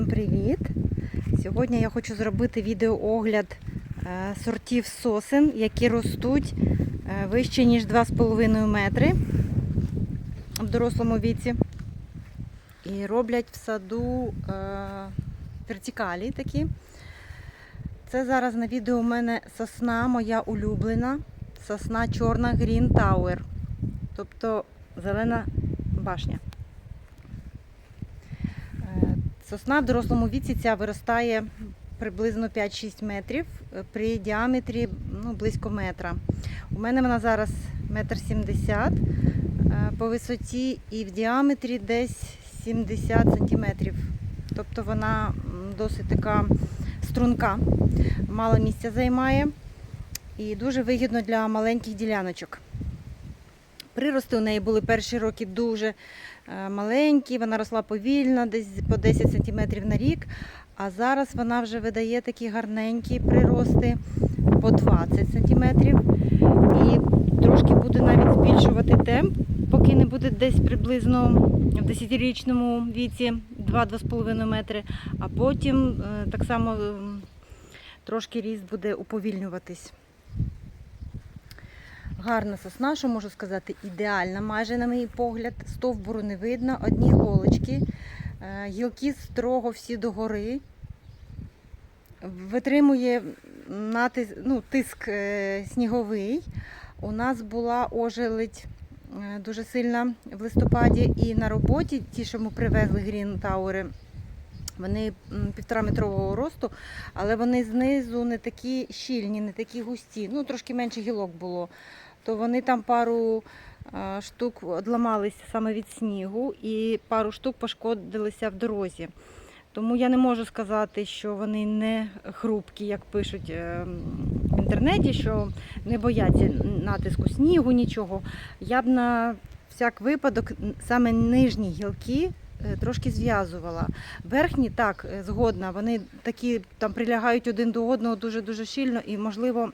Всім привіт! Сьогодні я хочу зробити відеоогляд е, сортів сосен, які ростуть е, вище, ніж 2,5 метри в дорослому віці. І роблять в саду е, вертикалі такі. Це зараз на відео у мене сосна моя улюблена. Сосна чорна Green Tower. Тобто зелена башня. Е, Сосна в дорослому віці ця виростає приблизно 5-6 метрів е, при діаметрі ну, близько метра. У мене вона зараз метр сімдесят е, по висоті і в діаметрі десь 70 сантиметрів. Тобто вона досить така струнка, мало місця займає і дуже вигідно для маленьких діляночок. Прирости у неї були перші роки дуже маленькі, вона росла повільно, десь по 10 см на рік. А зараз вона вже видає такі гарненькі прирости по 20 см. І трошки буде навіть збільшувати темп, поки не буде десь приблизно в 10-річному віці 2-2,5 метри. А потім е, так само е, трошки ріст буде уповільнюватись. Гарна сосна, що можу сказати, ідеальна, майже на мій погляд. Стовбуру не видно, одні голочки, Е, гілки строго всі догори. Витримує натис, ну, тиск е, сніговий. У нас була ожеледь е, дуже сильна в листопаді і на роботі, ті, що ми привезли Green Tower, вони півтора метрового росту, але вони знизу не такі щільні, не такі густі. Ну, трошки менше гілок було. То вони там пару е, штук одламалися саме від снігу, і пару штук пошкодилися в дорозі. Тому я не можу сказати, що вони не хрупкі, як пишуть е, в інтернеті, що не бояться натиску снігу, нічого. Я б на всяк випадок саме нижні гілки е, трошки зв'язувала. Верхні так, згодна, вони такі там прилягають один до одного дуже-дуже щільно і, можливо,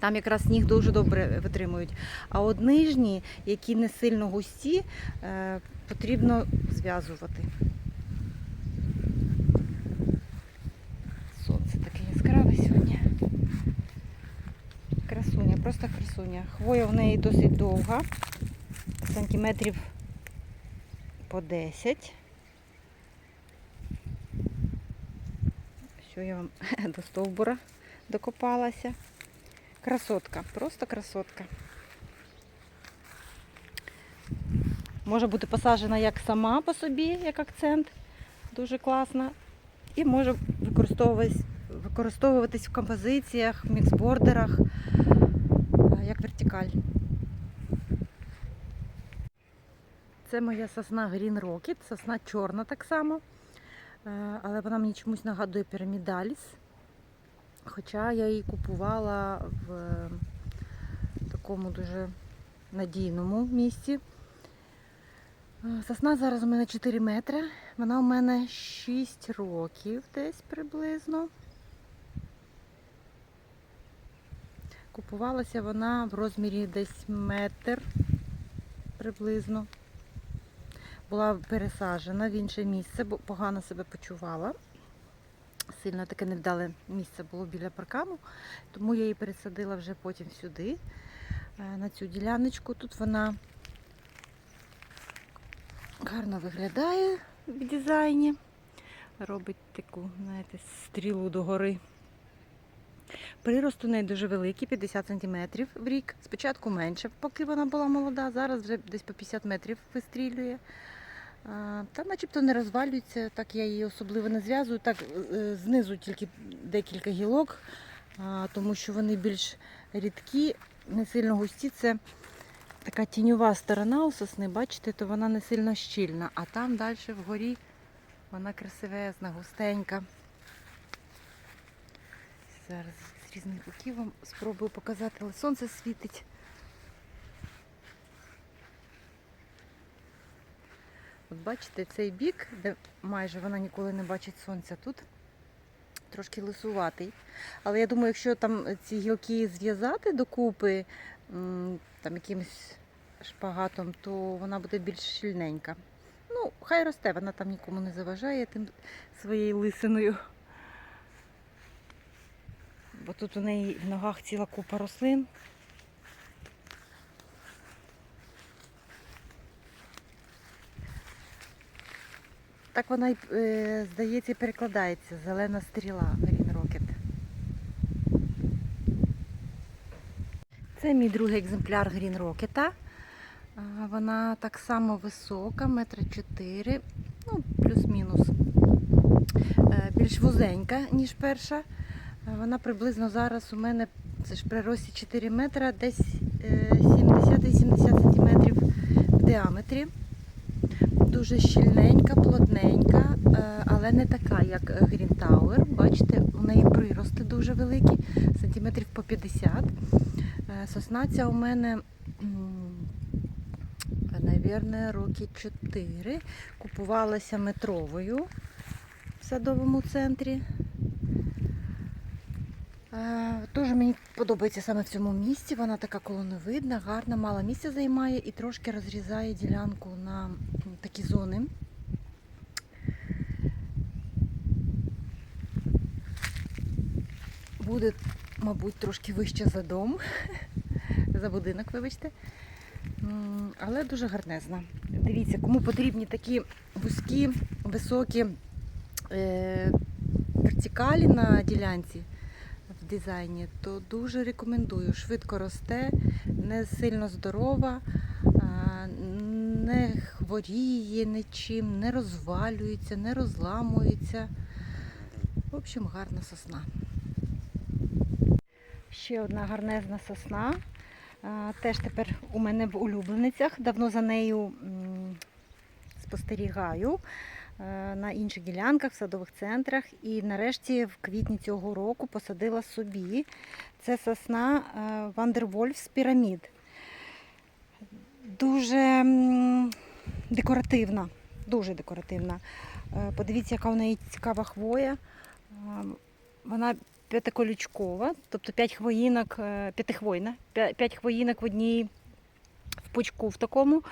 там якраз сніг дуже добре витримують. А от нижні, які не сильно густі, е, потрібно зв'язувати. Сонце таке яскраве сьогодні. Красуня, просто красуня. Хвоя в неї досить довга, сантиметрів по 10. Що я вам до стовбура докопалася. Красотка, просто красотка. Може бути посаджена як сама по собі, як акцент, дуже класна. І може використовуватись, використовуватись в композиціях, в міксбордерах, як вертикаль. Це моя сосна Green Rocket, сосна чорна так само, е, але вона мені чомусь нагадує пірамідаліс. Хоча я її купувала в е, такому дуже надійному місці. Е, Сосна зараз у мене 4 метри. Вона у мене 6 років десь приблизно. Купувалася вона в розмірі десь метр приблизно. Була пересаджена в інше місце, бо погано себе почувала. Сильно таке невдале місце було біля паркану, тому я її пересадила вже потім сюди, е, на цю діляночку. Тут вона гарно виглядає в дизайні. Робить таку, знаєте, стрілу догори. Прирост у неї дуже великий, 50 см в рік. Спочатку менше, поки вона була молода, зараз вже десь по 50 метрів вистрілює. Та начебто не розвалюється, так я її особливо не зв'язую. Так е, знизу тільки декілька гілок, тому що вони більш рідкі, не сильно густі. Це така тіньова сторона у сосни, бачите, то вона не сильно щільна. А там далі вгорі вона красивезна, густенька. Зараз з різних боків вам спробую показати, але сонце світить. От бачите, цей бік, де майже вона ніколи не бачить сонця, тут трошки лисуватий. Але я думаю, якщо там ці гілки зв'язати докупи там якимось шпагатом, то вона буде більш щільненька. Ну, хай росте, вона там нікому не заважає тим своєю лисиною. Бо тут у неї в ногах ціла купа рослин. Так вона й, е, здається, перекладається. Зелена стріла Green Rocket. Це мій другий екземпляр Green Rocket. Вона так само висока, метра чотири, ну, плюс-мінус. Е, Більш вузенька, ніж перша. Е, Вона приблизно зараз у мене, це ж при рості 4 метра, десь е, 70-80 сантиметрів в діаметрі. Дуже щільненька, плотненька, е, але не така, як Green Tower. Бачите, у неї прирости дуже великі, сантиметрів по 50. Е, Сосна ця у мене, мабуть, роки 4. Купувалася метровою в садовому центрі. Дуже мені подобається саме в цьому місці. Вона така колоновидна, гарна, мало місця займає і трошки розрізає ділянку на такі зони. Буде, мабуть, трошки вище за дом, за будинок, вибачте. Але дуже гарнезна. Дивіться, кому потрібні такі вузькі, високі е, вертикалі на ділянці в дизайні, то дуже рекомендую. Швидко росте, не сильно здорова, не хворіє нічим, не розвалюється, не розламується. В общем, гарна сосна. Ще одна гарнезна сосна. Теж тепер у мене в улюбленицях. Давно за нею спостерігаю на інших ділянках, в садових центрах. І нарешті в квітні цього року посадила собі. Це сосна Вандервольфс пірамід. Дуже декоративна, дуже декоративна. Е, Подивіться, яка в неї цікава хвоя. Е, Вона п'ятиколючкова, тобто п'ять хвоїнок, е, п'ятихвойна, п'ять хвоїнок в одній в пучку в такому.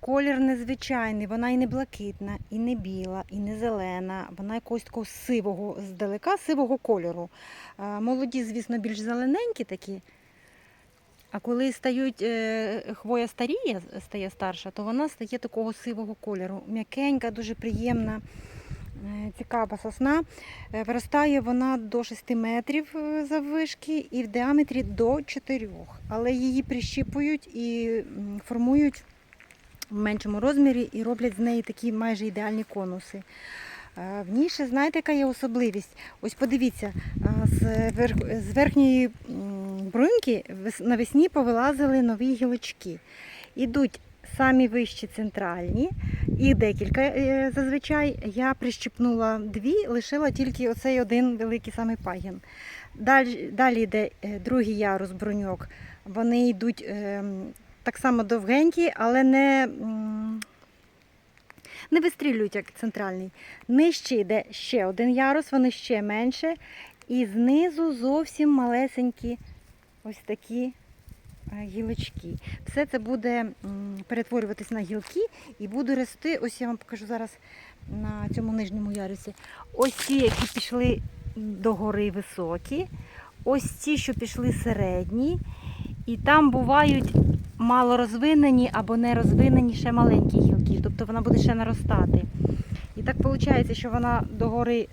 Колір незвичайний, вона і не блакитна, і не біла, і не зелена. Вона якогось такого сивого, здалека сивого кольору. Молоді, звісно, більш зелененькі такі. А коли стають, е, хвоя старіє, стає старша, то вона стає такого сивого кольору. М'якенька, дуже приємна, е, цікава сосна. Е, Виростає вона до 6 метрів заввишки і в діаметрі до 4. Але її прищіпують і формують в меншому розмірі і роблять з неї такі майже ідеальні конуси. В ній знаєте, яка є особливість? Ось подивіться, з, верх- з верхньої бруньки навесні повилазили нові гілочки. Ідуть самі вищі центральні, їх декілька е, зазвичай. Я прищипнула дві, лишила тільки оцей один великий самий пагін. Далі, далі йде е, другий ярус бруньок. Вони йдуть ем, так само довгенькі, але не, не вистрілюють як центральний. Нижче йде ще один ярус, вони ще менше. І знизу зовсім малесенькі ось такі е, гілочки. Все це буде перетворюватись на гілки і буде рости. Ось я вам покажу зараз на цьому нижньому ярусі. Ось ті, які пішли догори високі, ось ці, що пішли середні. І там бувають мало розвинені або не розвинені ще маленькі гілки. Тобто вона буде ще наростати. І так виходить, що вона догори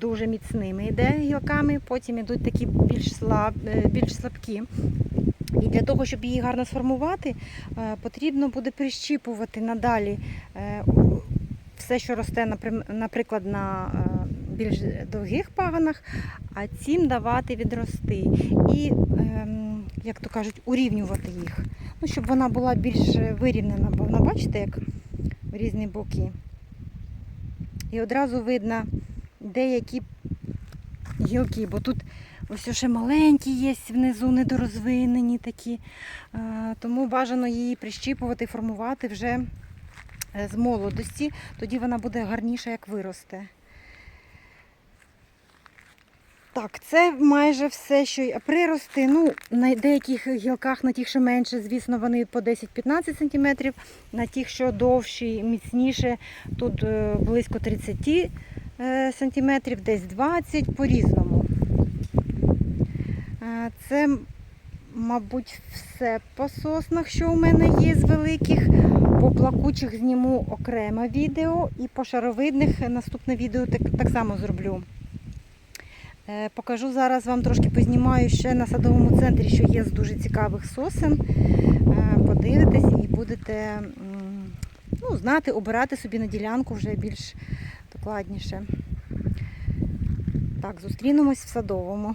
дуже міцними йде гілками, потім йдуть такі більш, слаб, е, більш слабкі. І для того, щоб її гарно сформувати, е, потрібно буде прищіпувати надалі е, все, що росте, наприклад, на більш довгих паганах, а цим давати відрости. І, ем, як то кажуть, урівнювати їх. Ну, щоб вона була більш вирівнена, бо вона, бачите, як в різні боки. І одразу видно деякі гілки, бо тут ось ще маленькі є внизу, недорозвинені такі. Е, Тому бажано її прищіпувати, формувати вже е, з молодості, тоді вона буде гарніша, як виросте. Так, це майже все, що прирости. Ну, на деяких гілках, на тих, що менше, звісно, вони по 10-15 см, на тих, що довші, міцніше, тут е, близько 30 е, см, десь 20 по-різному. Е, Це, мабуть, все по соснах, що у мене є з великих. По плакучих зніму окреме відео і по шаровидних наступне відео так, так само зроблю. Е, Покажу зараз вам трошки познімаю ще на садовому центрі, що є з дуже цікавих сосен. Е, Подивитесь і будете ну, знати, обирати собі на ділянку вже більш докладніше. Так, зустрінемось в садовому.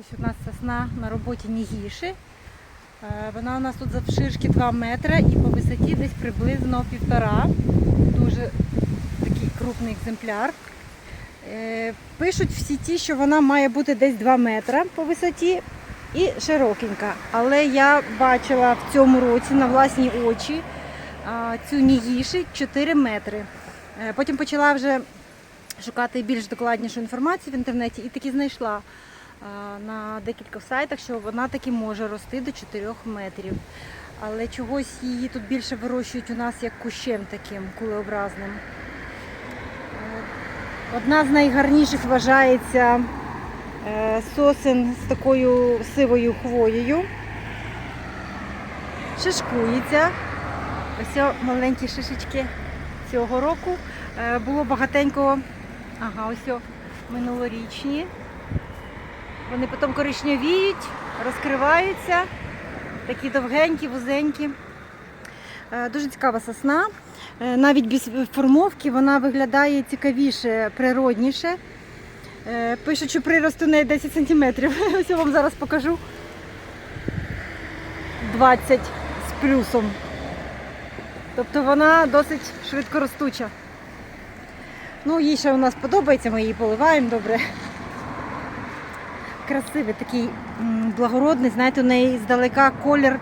Ось у нас сосна на роботі Нігіші. Е, Вона у нас тут завширшки 2 метри і по висоті десь приблизно півтора. Дуже такий крупний екземпляр. Е, Пишуть в сіті, що вона має бути десь 2 метри по висоті і широкенька. Але я бачила в цьому році на власні очі цю нігіші 4 метри. Е, Потім почала вже шукати більш докладнішу інформацію в інтернеті і таки знайшла на декількох сайтах, що вона таки може рости до 4 метрів. Але чогось її тут більше вирощують у нас як кущем таким кулеобразним. Е, Одна з найгарніших вважається е, сосен з такою сивою хвоєю. Шишкується. Ось маленькі шишечки цього року. Е, Було багатенько, ага, ось минулорічні. Вони потім коричневіють, розкриваються, такі довгенькі, вузенькі. Е, Дуже цікава сосна. Е, Навіть без формовки вона виглядає цікавіше, природніше. Пишуть, що прирост у неї 10 см. Ось я вам зараз покажу. 20 з плюсом. Тобто вона досить швидкоростуча. Ну, їй ще у нас подобається, ми її поливаємо добре. Красивий такий благородний, знаєте, у неї здалека колір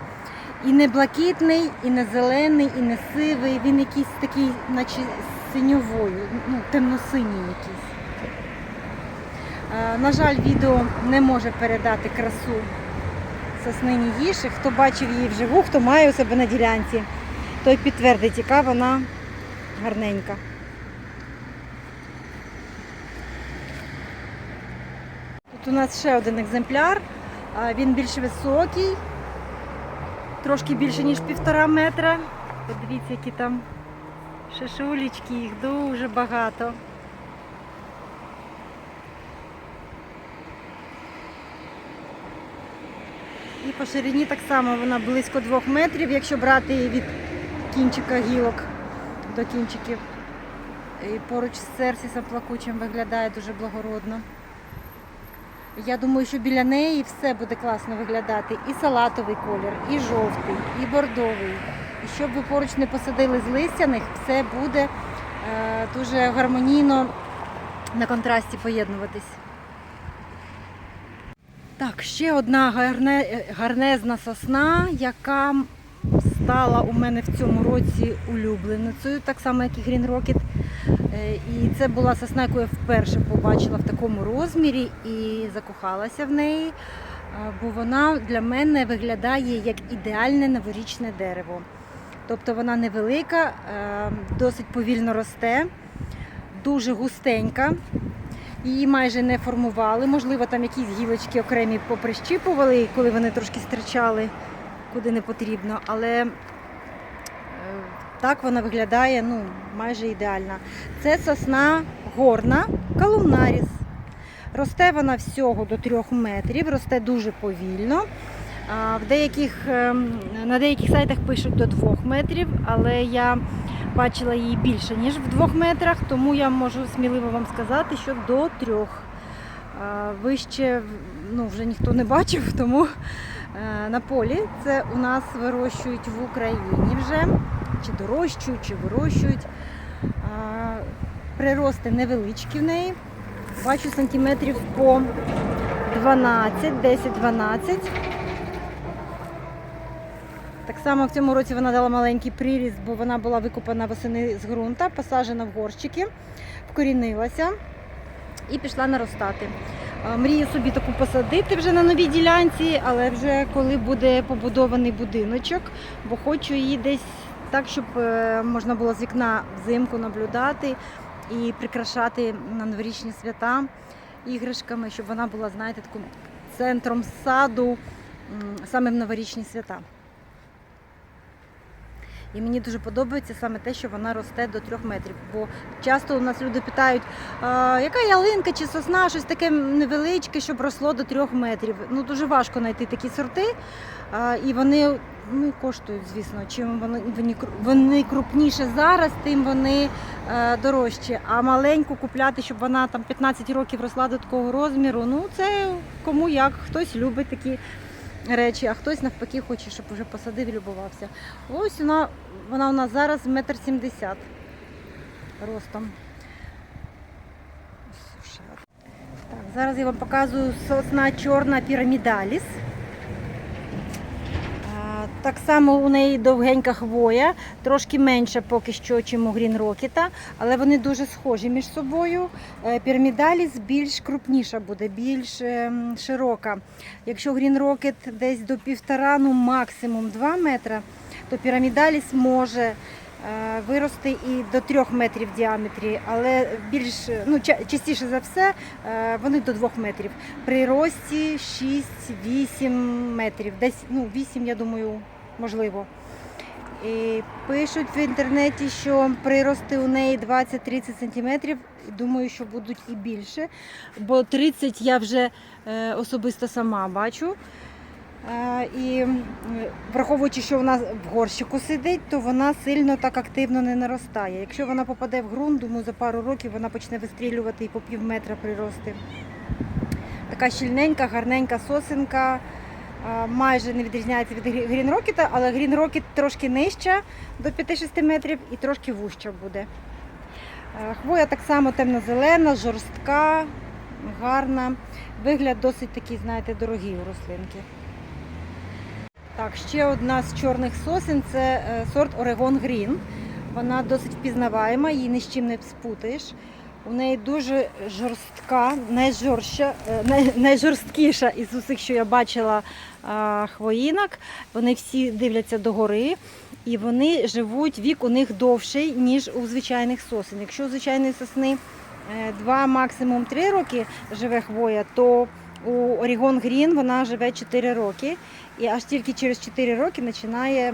і не блакитний, і не зелений, і не сивий. Він якийсь такий, наче синьовою, ну, темно-синій якийсь. На жаль, відео не може передати красу соснині їжі. Хто бачив її вживу, хто має у себе на ділянці, той підтвердить, яка вона гарненька. Тут у нас ще один екземпляр. Він більш високий, трошки більше, ніж півтора метра. Подивіться, які там шишулечки, їх дуже багато. І по ширині так само вона близько двох метрів, якщо брати її від кінчика гілок до кінчиків. І поруч з серсісом плакучим виглядає дуже благородно. Я думаю, що біля неї все буде класно виглядати. І салатовий колір, і жовтий, і бордовий. І щоб ви поруч не посадили з листяних, все буде е, дуже гармонійно на контрасті поєднуватись. Так, ще одна гарне, гарнезна сосна, яка стала у мене в цьому році улюбленицею, так само як і Green Rocket. Е, І це була сосна, яку я вперше побачила в такому розмірі і закохалася в неї, е, бо вона для мене виглядає як ідеальне новорічне дерево. Тобто вона невелика, е, досить повільно росте, дуже густенька. Її майже не формували. Можливо, там якісь гілочки окремі поприщіпували, коли вони трошки стирчали куди не потрібно. Але е, так вона виглядає ну, майже ідеально. Це сосна горна, калумнаріс. Росте вона всього до 3 метрів, росте дуже повільно. В деяких, ем, на деяких сайтах пишуть до 2 метрів, але я бачила її більше, ніж в 2 метрах, тому я можу сміливо вам сказати, що до 3. Вище ну, вже ніхто не бачив, тому на полі це у нас вирощують в Україні вже, чи дорощують, чи вирощують. Прирости невеличкі в неї. Бачу сантиметрів по 12, 10-12. Так само в цьому році вона дала маленький приріст, бо вона була викопана восени з ґрунта, посаджена в горщики, вкорінилася. і пішла наростати. Мрію собі таку посадити вже на новій ділянці, але вже коли буде побудований будиночок, бо хочу її десь так, щоб е, можна було з вікна взимку наблюдати і прикрашати на новорічні свята іграшками, щоб вона була, знаєте, таким центром саду саме в новорічні свята. І мені дуже подобається саме те, що вона росте до трьох метрів. Бо часто у нас люди питають, яка ялинка чи сосна, щось таке невеличке, щоб росло до трьох метрів. Ну дуже важко знайти такі сорти. І вони ну, коштують, звісно. Чим вони, вони, крупніше зараз, тим вони е, дорожчі. А маленьку купляти, щоб вона там 15 років росла до такого розміру. Ну це кому як. Хтось любить такі речі, а хтось навпаки хоче, щоб вже посадив і любувався. Ось вона, вона у нас зараз метр сімдесят ростом. Так, зараз я вам показую сосна чорна пірамідаліс. Так само у неї довгенька хвоя, трошки менша поки що, ніж у Грін Рокета, але вони дуже схожі між собою. Пірмідаліс Пірамідаліс більш крупніша буде, більш ем, широка. Якщо Грін Рокет десь до півтора, ну максимум 2 метра, то пірамідаліс може е, вирости і до 3 метрів в діаметрі, але більш ну, частіше за все е, вони до 2 метрів. При рості 6-8 метрів. Десь ну, 8, я думаю, можливо. І пишуть в інтернеті, що прирости у неї 20-30 см. Думаю, що будуть і більше. Бо 30 я вже е, особисто сама бачу. Е, і враховуючи, що вона в горщику сидить, то вона сильно так активно не наростає. Якщо вона попаде в ґрунт, думаю, за пару років вона почне вистрілювати і по пів метра прирости. Така щільненька, гарненька сосенка. Майже не відрізняється від Rocket, але Rocket трошки нижча до 5-6 метрів і трошки вужча буде. Е, Хвоя так само темно-зелена, жорстка, гарна. Вигляд досить такий, знаєте, дорогий у рослинки. Так, ще одна з чорних сосен це е, сорт Oregon Green. Вона досить впізнаваема, її ні з чим не спутаєш. У неї дуже жорстка, найжорстша, е, найжорсткіша із усіх, що я бачила хвоїнок. Вони всі дивляться догори. І вони живуть, вік у них довший, ніж у звичайних сосен. Якщо у звичайної сосни 2, максимум 3 роки живе хвоя, то у Орігон Грін вона живе 4 роки. І аж тільки через 4 роки починає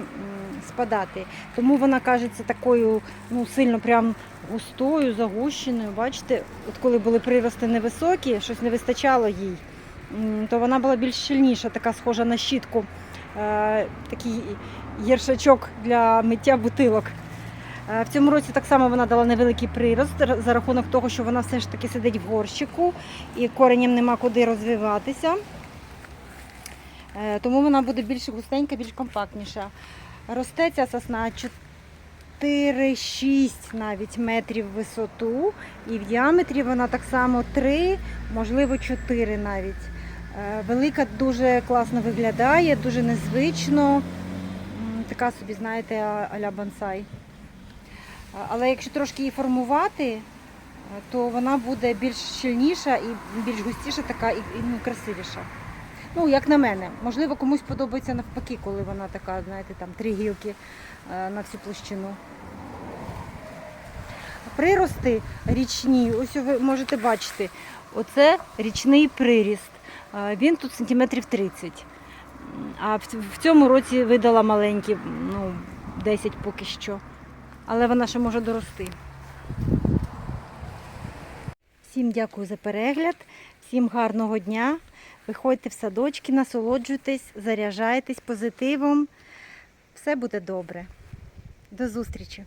спадати. Тому вона кажеться такою ну, сильно прям густою, загущеною. Бачите, от коли були прирости невисокі, щось не вистачало їй, то вона була більш щільніша, така схожа на щітку. Е, такий гіршачок для миття бутилок. Е, В цьому році так само вона дала невеликий прирост за рахунок того, що вона все ж таки сидить в горщику і кореням нема куди розвиватися. Е, Тому вона буде більш густенька, більш компактніша. Росте ця сосна 4-6 навіть метрів висоту, і в діаметрі вона так само 3, можливо 4 навіть. Е, Велика дуже класно виглядає, дуже незвично. Така собі, знаєте, а-ля бонсай. Але якщо трошки її формувати, е, то вона буде більш щільніша і більш густіша, така і, ну, красивіша. Ну, як на мене. Можливо, комусь подобається навпаки, коли вона така, знаєте, там три гілки е, на всю площину. Прирости річні, ось ви можете бачити, оце річний приріст. Е, Він тут сантиметрів 30. А в цьому році видала маленькі, ну, 10 поки що. Але вона ще може дорости. Всім дякую за перегляд, всім гарного дня. Виходьте в садочки, насолоджуйтесь, заряджайтесь позитивом. Все буде добре. До зустрічі!